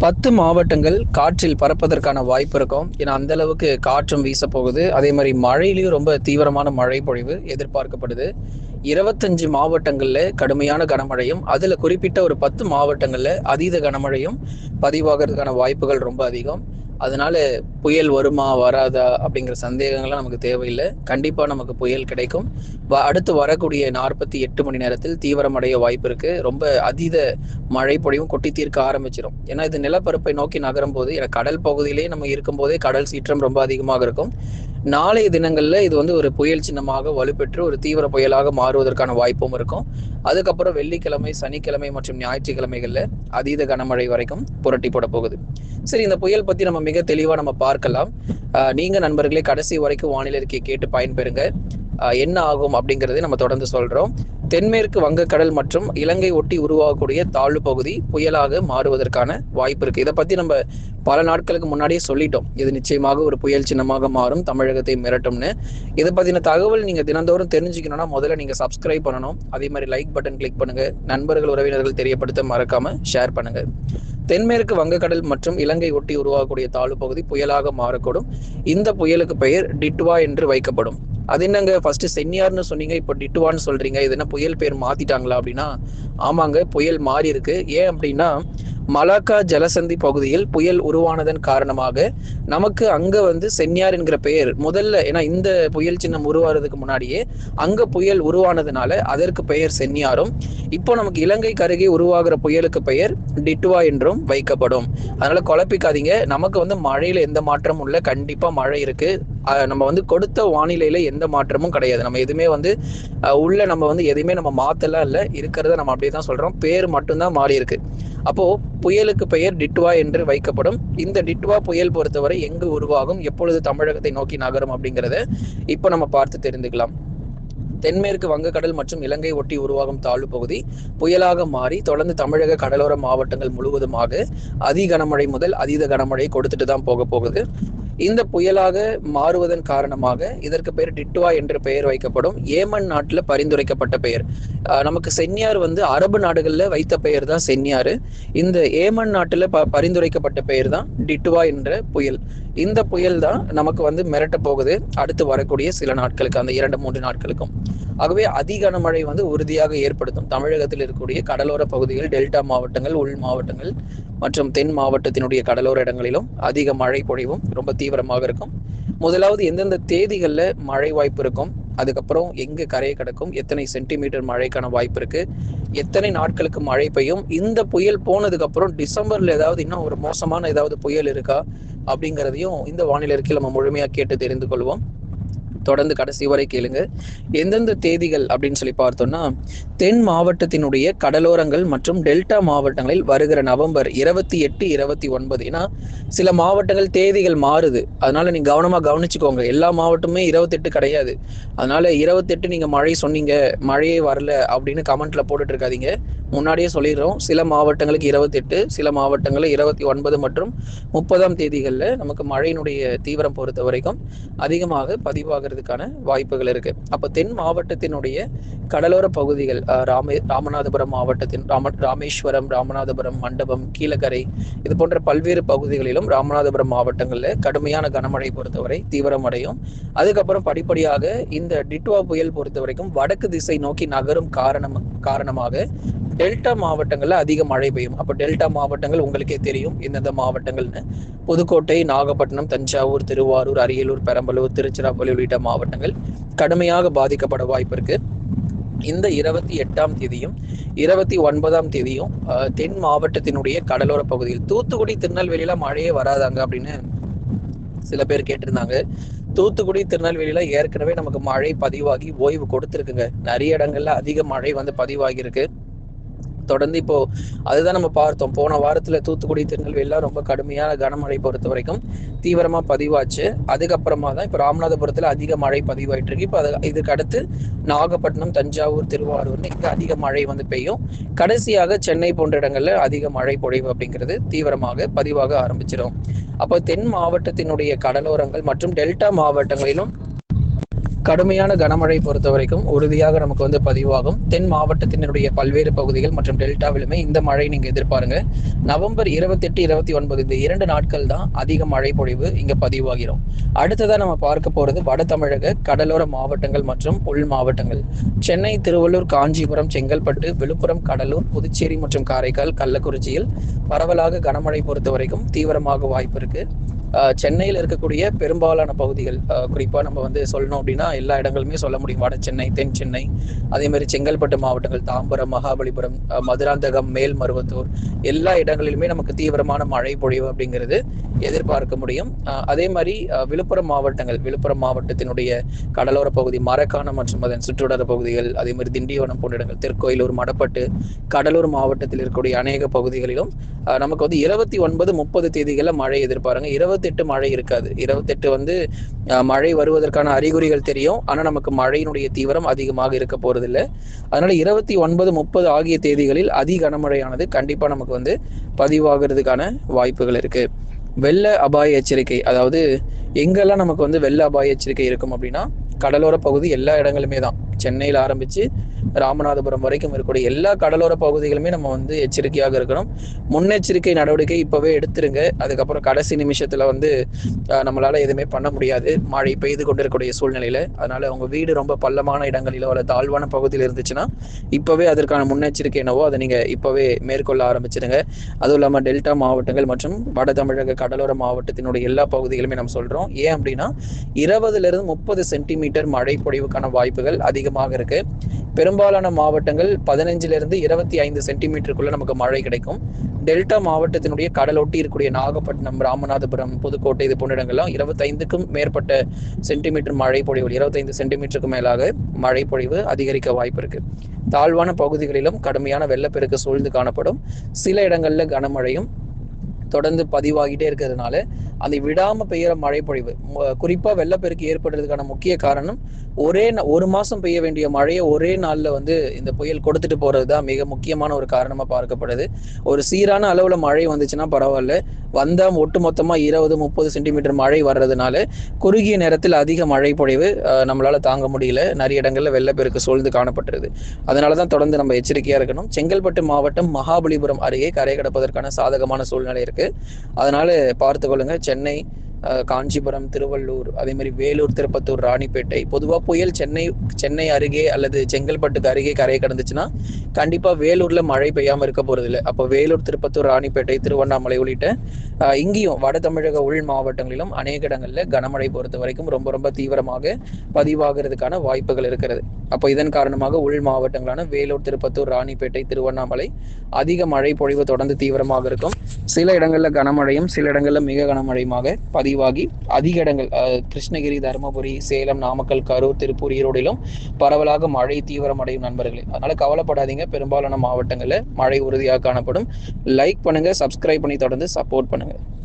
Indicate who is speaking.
Speaker 1: பத்து மாவட்டங்கள் காற்றில் பறப்பதற்கான வாய்ப்பு இருக்கும். ஏன்னா அந்த அளவுக்கு காற்றும் வீச போகுது அதே மாதிரி மழையிலையும் ரொம்ப தீவிரமான மழை பொழிவு எதிர்பார்க்கப்படுது. இருபத்தஞ்சு மாவட்டங்களில் கடுமையான கனமழையும் அதில் குறிப்பிட்ட ஒரு பத்து மாவட்டங்களில் அதீத கனமழையும் பதிவாகிறதுக்கான வாய்ப்புகள் ரொம்ப அதிகம். அதனால புயல் வருமா வராதா அப்படிங்கிற சந்தேகங்கள்லாம் நமக்கு தேவையில்லை. கண்டிப்பா நமக்கு புயல் கிடைக்கும். அடுத்து வரக்கூடிய நாற்பத்தி எட்டு மணி நேரத்தில் தீவிரமடைய வாய்ப்பு இருக்கு. ரொம்ப அதீத மழை பொழிவும் கொட்டி தீர்க்க ஆரம்பிச்சிடும் ஏன்னா இது நிலப்பரப்பை நோக்கி நகரும் போது கடல் பகுதியிலேயே நம்ம இருக்கும் போதே கடல் சீற்றம் ரொம்ப அதிகமாக இருக்கும். நாளைய தினங்கள்ல இது வந்து ஒரு புயல் சின்னமாக வலுப்பெற்று ஒரு தீவிர புயலாக மாறுவதற்கான வாய்ப்பும் இருக்கும். அதுக்கப்புறம் வெள்ளிக்கிழமை சனிக்கிழமை மற்றும் ஞாயிற்றுக்கிழமைகள்ல அதீத கனமழை வரைக்கும் புரட்டி போட போகுது சரி இந்த புயல் பத்தி நம்ம மிக தெளிவா நம்ம பார்க்கலாம். நீங்க நண்பர்களே கடைசி வரைக்கும் வானிலை அறிக்கையை கேட்டு பயன்பெறுங்க. என்ன ஆகும் அப்படிங்கறதை நம்ம தொடர்ந்து சொல்றோம். தென்மேற்கு வங்கக்கடல் மற்றும் இலங்கை ஒட்டி உருவாகக்கூடிய தாழ்வு பகுதி புயலாக மாறுவதற்கான வாய்ப்பு இருக்கு. இதை பத்தி நம்ம பல நாட்களுக்கு முன்னாடியே சொல்லிட்டோம். இது நிச்சயமாக ஒரு புயல் சின்னமாக மாறும் தமிழகத்தை மிரட்டும்னு. இதை பத்தின தகவல் நீங்க தினந்தோறும் தெரிஞ்சுக்கணும்னா முதல்ல நீங்க சப்ஸ்கிரைப் பண்ணணும். அதே மாதிரி லைக் பட்டன் கிளிக் பண்ணுங்க. நண்பர்கள் உறவினர்கள் தெரியப்படுத்த மறக்காம ஷேர் பண்ணுங்க. தென்மேற்கு வங்கக்கடல் மற்றும் இலங்கை ஒட்டி உருவாகக்கூடிய தாழ்வு பகுதி புயலாக மாறக்கூடும். இந்த புயலுக்கு பெயர் டிட்வா என்று வைக்கப்படும். அது என்னங்க? ஃபர்ஸ்ட் சென்னியார்னு சொன்னீங்க இப்போ டிட்டுவான்னு சொல்றீங்க. இது என்ன புயல் பேர் மாத்திட்டாங்களா அப்படின்னா? ஆமாங்க புயல் மாறி இருக்கு. ஏன் அப்படின்னா மலாக்கா ஜலசந்தி பகுதியில் புயல் உருவானதன் காரணமாக நமக்கு அங்க வந்து சென்னியார் என்கிற பெயர் முதல்ல ஏன்னா இந்த புயல் சின்னம் உருவாறதுக்கு முன்னாடியே அங்க புயல் உருவானதுனால அதற்கு பெயர் சென்னியாரும் இப்போ நமக்கு இலங்கை கருகே உருவாகிற புயலுக்கு பெயர் டிட்டுவா என்றும் வைக்கப்படும். அதனால குழப்பிக்காதீங்க. நமக்கு வந்து மழையில எந்த மாற்றமும் இல்லை. கண்டிப்பா மழை இருக்கு. நம்ம வந்து கொடுத்த வானிலையில எந்த மாற்றமும் கிடையாது. நம்ம எதுவுமே வந்து உள்ள நம்ம வந்து எதுவுமே நம்ம மாத்தலாம் இல்லை இருக்கிறத நம்ம அப்படியே தான் சொல்றோம். பேர் மட்டும்தான் மாறி இருக்கு அப்போ புயலுக்கு பெயர் டிட்வா என்று வைக்கப்படும். இந்த டிட்வா புயல் பொறுத்தவரை எங்கு உருவாகும் எப்பொழுது தமிழகத்தை நோக்கி நகரும் அப்படிங்கிறத இப்போ நம்ம பார்த்து தெரிந்துக்கலாம். தென்மேற்கு வங்கக்கடல் மற்றும் இலங்கை ஒட்டி உருவாகும் தாழ்வு பகுதி புயலாக மாறி தொடர்ந்து தமிழக கடலோர மாவட்டங்கள் முழுவதுமாக அதி கனமழை முதல் அதீத கனமழை கொடுத்துட்டு தான் போக போகுது. இந்த புயலாக மாறுவதன் காரணமாக இதற்கு பெயர் டிட்வா என்று பெயர் வைக்கப்படும் ஏமன் நாட்டில் பரிந்துரைக்கப்பட்ட பெயர். நமக்கு சென்னியார் வந்து அரபு நாடுகளில் வைத்த பெயர் தான் சென்னியார் இந்த ஏமன் நாட்டில் ப பரிந்துரைக்கப்பட்ட பெயர் தான் டிட்வா என்ற புயல். இந்த புயல் தான் நமக்கு வந்து மிரட்ட போகுது அடுத்து வரக்கூடிய சில நாட்களுக்கு அந்த இரண்டு மூன்று நாட்களுக்கும். ஆகவே அதிக மழை வந்து உறுதியாக ஏற்படுத்தும். தமிழகத்தில் இருக்கக்கூடிய கடலோர பகுதிகள் டெல்டா மாவட்டங்கள் உள் மாவட்டங்கள் மற்றும் தென் மாவட்டத்தினுடைய கடலோர இடங்களிலும் அதிக மழை பொழிவும் ரொம்ப தீவிரமாக இருக்கும். முதலாவது எந்தெந்த தேதிகளில் மழை வாய்ப்பு இருக்கும்? அதுக்கப்புறம் எங்கே கரையை கிடக்கும்? எத்தனை சென்டிமீட்டர் மழைக்கான வாய்ப்பு இருக்கு? எத்தனை நாட்களுக்கு மழை பெய்யும்? இந்த புயல் போனதுக்கு அப்புறம் டிசம்பர்ல ஏதாவது இன்னும் ஒரு மோசமான ஏதாவது புயல் இருக்கா? அப்படிங்கிறதையும் இந்த வானிலை அறிக்கையில் நம்ம முழுமையா கேட்டு தெரிந்து கொள்வோம். தொடர்ந்து கடைசி வரை கேளுங்க. எந்தெந்த தேதிகள் அப்படின்னு சொல்லி பார்த்தோம்னா தென் மாவட்டத்தினுடைய கடலோரங்கள் மற்றும் டெல்டா மாவட்டங்களில் வருகிற நவம்பர் இருபத்தி எட்டு இருபத்தி ஒன்பது. ஏன்னா சில மாவட்டங்கள் தேதிகள் மாறுது. அதனால நீங்க கவனமா கவனிச்சுக்கோங்க. எல்லா மாவட்டமுமே இருபத்தெட்டு கிடையாது. அதனால இருபத்தெட்டு நீங்க மழை சொன்னீங்க மழையே வரல அப்படின்னு கமெண்ட்ல போட்டுட்டு இருக்காதீங்க. முன்னாடியே சொல்லிடுறோம். சில மாவட்டங்களுக்கு இருபத்தெட்டு சில மாவட்டங்களில் இருபத்தி ஒன்பது மற்றும் முப்பதாம் தேதிகளில் நமக்கு மழையினுடைய தீவிரம் பொறுத்த வரைக்கும் அதிகமாக பதிவாகிறதுக்கான வாய்ப்புகள் இருக்கு. அப்போ தென் மாவட்டத்தினுடைய கடலோர பகுதிகள் ராமே ராமநாதபுரம் மாவட்டத்தின் ராம ராமேஸ்வரம் ராமநாதபுரம் மண்டபம் கீழக்கரை இது போன்ற பல்வேறு பகுதிகளிலும் ராமநாதபுரம் மாவட்டங்களில் கடுமையான கனமழை பொறுத்தவரை தீவிரம் அடையும். அதுக்கப்புறம் படிப்படியாக இந்த டிட்வா புயல் பொறுத்த வரைக்கும் வடக்கு திசை நோக்கி நகரும் காரணம் காரணமாக டெல்டா மாவட்டங்கள்ல அதிக மழை பெய்யும். அப்போ டெல்டா மாவட்டங்கள் உங்களுக்கே தெரியும். எந்தெந்த மாவட்டங்கள்னு. புதுக்கோட்டை நாகப்பட்டினம் தஞ்சாவூர் திருவாரூர் அரியலூர் பெரம்பலூர் திருச்சிராப்பள்ளி உள்ளிட்ட மாவட்டங்கள் கடுமையாக பாதிக்கப்பட வாய்ப்பு இருக்கு. இந்த இருபத்தி எட்டாம் தேதியும் இருபத்தி ஒன்பதாம் தேதியும் தென் மாவட்டத்தினுடைய கடலோர பகுதியில் தூத்துக்குடி திருநெல்வேலியில மழையே வராதாங்க அப்படின்னு சில பேர் கேட்டிருந்தாங்க. தூத்துக்குடி திருநெல்வேலியில ஏற்கனவே நமக்கு மழை பதிவாகி ஓய்வு கொடுத்துருக்குங்க. நிறைய இடங்கள்ல அதிக மழை வந்து பதிவாகி இருக்கு. தொடர்ந்து இப்போ அதுதான் நம்ம பார்த்தோம். போன வாரத்துல தூத்துக்குடி திருநெல்வேலிலாம் ரொம்ப கடுமையான கனமழை பொறுத்த வரைக்கும் தீவிரமா பதிவாச்சு. அதுக்கப்புறமா தான் இப்போ ராமநாதபுரத்துல அதிக மழை பதிவாயிட்டு இருக்கு. இப்போ அது இதுக்கு அடுத்து நாகப்பட்டினம் தஞ்சாவூர் திருவாரூர்னு இங்க அதிக மழை வந்து பெய்யும். கடைசியாக சென்னை போன்ற இடங்கள்ல அதிக மழை பொழிவு அப்படிங்கிறது தீவிரமாக பதிவாக ஆரம்பிச்சிடும் அப்போ தென் மாவட்டத்தினுடைய கடலோரங்கள் மற்றும் டெல்டா மாவட்டங்களிலும் கடுமையான கனமழை பொறுத்த வரைக்கும் உறுதியாக நமக்கு வந்து பதிவாகும். தென் மாவட்டத்தினுடைய பல்வேறு பகுதிகள் மற்றும் டெல்டாவிலுமே இந்த மழை நீங்க எதிர்பாருங்க. நவம்பர் இருபத்தி எட்டு இருபத்தி ஒன்பது இந்த இரண்டு நாட்கள் தான் அதிக மழை பொழிவு இங்க பதிவாகிறோம். அடுத்ததா நம்ம பார்க்க போறது வட தமிழக கடலோர மாவட்டங்கள் மற்றும் உள் மாவட்டங்கள். சென்னை திருவள்ளூர் காஞ்சிபுரம் செங்கல்பட்டு விழுப்புரம் கடலூர் புதுச்சேரி மற்றும் காரைக்கால் கள்ளக்குறிச்சியில் பரவலாக கனமழை பொறுத்த வரைக்கும் தீவிரமாக வாய்ப்பு இருக்கு. சென்னையில் இருக்கக்கூடிய பெரும்பாலான பகுதிகள் குறிப்பாக நம்ம வந்து சொல்லணும் அப்படின்னா எல்லா இடங்களுமே சொல்ல முடியும். வட சென்னை தென் சென்னை அதே மாதிரி செங்கல்பட்டு மாவட்டங்கள் தாம்பரம் மகாபலிபுரம் மதுராந்தகம் மேல்மருவத்தூர் எல்லா இடங்களிலுமே நமக்கு தீவிரமான மழை பொழிவு அப்படிங்கிறது எதிர்பார்க்க முடியும். அதே மாதிரி விழுப்புரம் மாவட்டங்கள் விழுப்புரம் மாவட்டத்தினுடைய கடலோர பகுதி மரக்காணம் மற்றும் அதன் சுற்றுவட்டார பகுதிகள் அதே மாதிரி திண்டிவனம் போன்ற இடங்கள் திருக்கோயிலூர் மடப்பட்டு கடலூர் மாவட்டத்தில் இருக்கக்கூடிய அநேக பகுதிகளிலும் நமக்கு வந்து இருபத்தி ஒன்பது முப்பது தேதிகளில் மழை எதிர்பாருங்க. இருபத்தி இருபத்தெட்டு மழை இருக்காது. இருபத்தெட்டு வந்து மழை வருவதற்கான அறிகுறிகள் தெரியும். ஆனால் நமக்கு மழையினுடைய தீவிரம் அதிகமாக இருக்க போறதில்லை. அதனால இருபத்தி ஒன்பது முப்பது ஆகிய தேதிகளில் அதி கனமழையானது கண்டிப்பாக நமக்கு வந்து பதிவாகிறதுக்கான வாய்ப்புகள் இருக்கு. வெள்ள அபாய எச்சரிக்கை அதாவது எங்கெல்லாம் நமக்கு வந்து வெள்ள அபாய எச்சரிக்கை இருக்கும் அப்படின்னா கடலோர பகுதி எல்லா இடங்களுமே தான். சென்னையில் ஆரம்பிச்சு ராமநாதபுரம் வரைக்கும் இருக்கக்கூடிய எல்லா கடலோர பகுதிகளுமே நம்ம வந்து எச்சரிக்கையாக இருக்கணும். முன்னெச்சரிக்கை நடவடிக்கை இப்போவே எடுத்துருங்க. அதுக்கப்புறம் கடைசி நிமிஷத்தில் வந்து நம்மளால் எதுவுமே பண்ண முடியாது. மழை பெய்து கொண்டிருக்கக்கூடிய சூழ்நிலையில். அதனால் உங்கள் வீடு ரொம்ப பள்ளமான இடங்களிலோ அல்ல தாழ்வான பகுதியில் இருந்துச்சுன்னா இப்போவே அதற்கான முன்னெச்சரிக்கை என்னவோ அதை நீங்கள் இப்போவே மேற்கொள்ள ஆரம்பிச்சிருங்க. அதுவும் இல்லாமல் டெல்டா மாவட்டங்கள் மற்றும் வட தமிழக கடலோர மாவட்டத்தினுடைய எல்லா பகுதிகளுமே நம்ம சொல்கிறோம் ஏன் அப்படின்னா இருபதுலேருந்து முப்பது சென்டிமீட்டர் மழை பொழிவுக்கான வாய்ப்புகள் அதிகமாக இருக்கு. பெரும்பாலான மாவட்டங்கள் பதினஞ்சுல இருந்து இருபத்தி ஐந்து சென்டிமீட்டருக்குள்ள நமக்கு மழை கிடைக்கும். டெல்டா மாவட்டத்தினுடைய கடலொட்டி இருக்கக்கூடிய நாகப்பட்டினம் ராமநாதபுரம் புதுக்கோட்டை இது போன்ற இடங்கள்லாம் இருபத்தைந்துக்கும் மேற்பட்ட சென்டிமீட்டர் மழை பொழிவு இருபத்தைந்து சென்டிமீட்டருக்கு மேலாக மழை பொழிவு அதிகரிக்க வாய்ப்பு இருக்கு. தாழ்வான பகுதிகளிலும் கடுமையான வெள்ளப்பெருக்கு சூழ்ந்து காணப்படும். சில இடங்கள்ல கனமழையும் தொடர்ந்து பதிவாகிட்டே இருக்கிறதுனால அந்த விடாம பெய்யற மழை பொழிவு குறிப்பா வெள்ளப்பெருக்கு ஏற்படுறதுக்கான முக்கிய காரணம் ஒரே ஒரு மாசம் பெய்ய வேண்டிய மழையை ஒரே நாள்ல வந்து இந்த புயல் கொடுத்துட்டு போறதுதான் மிக முக்கியமான ஒரு காரணமா பார்க்கப்படுது. ஒரு சீரான அளவுல மழை வந்துச்சுன்னா பரவாயில்ல. வந்தா ஒட்டு மொத்தமா இருபது முப்பது சென்டிமீட்டர் மழை வர்றதுனால குறுகிய நேரத்தில் அதிக மழை பொழிவு நம்மளால தாங்க முடியல. நிறைய இடங்கள்ல வெள்ளப்பெருக்கு சூழ்ந்து காணப்பட்டிருது. அதனாலதான் தொடர்ந்து நம்ம எச்சரிக்கையா இருக்கணும். செங்கல்பட்டு மாவட்டம் மகாபலிபுரம் அருகே கரை கடப்பதற்கான சாதகமான சூழ்நிலை இருக்கு. அதனால பார்த்து கொள்ளுங்க. சென்னை காஞ்சிபுரம் திருவள்ளூர் அதே மாதிரி வேலூர் திருப்பத்தூர் ராணிப்பேட்டை. பொதுவாக புயல் சென்னை சென்னை அருகே அல்லது செங்கல்பட்டுக்கு அருகே கரையை கடந்துச்சுன்னா கண்டிப்பாக வேலூர்ல மழை பெய்யாமல் இருக்க போறதில்லை. அப்போ வேலூர் திருப்பத்தூர் ராணிப்பேட்டை திருவண்ணாமலை உள்ளிட்ட இங்கேயும் வட தமிழக உள் மாவட்டங்களிலும் அநேக இடங்களில் கனமழை பொறுத்த வரைக்கும் ரொம்ப ரொம்ப தீவிரமாக பதிவாகிறதுக்கான வாய்ப்புகள் இருக்கிறது. அப்போ இதன் காரணமாக உள் மாவட்டங்களான வேலூர் திருப்பத்தூர் ராணிப்பேட்டை திருவண்ணாமலை அதிக மழை பொழிவு தொடர்ந்து தீவிரமாக இருக்கும். சில இடங்களில் கனமழையும் சில இடங்களில் மிக கனமழையுமாக பதிவாகி அதிக இடங்கள் கிருஷ்ணகிரி தருமபுரி சேலம் நாமக்கல் கரூர் திருப்பூர் ஈரோடிலும் பரவலாக மழை தீவிரமடையும் நண்பர்களே. அதனால கவலைப்படாதீங்க. பெரும்பாலான மாவட்டங்களில் மழை உறுதியாக காணப்படும். லைக் பண்ணுங்க சப்ஸ்கிரைப் பண்ணி தொடர்ந்து சப்போர்ட் பண்ணுங்க. planet.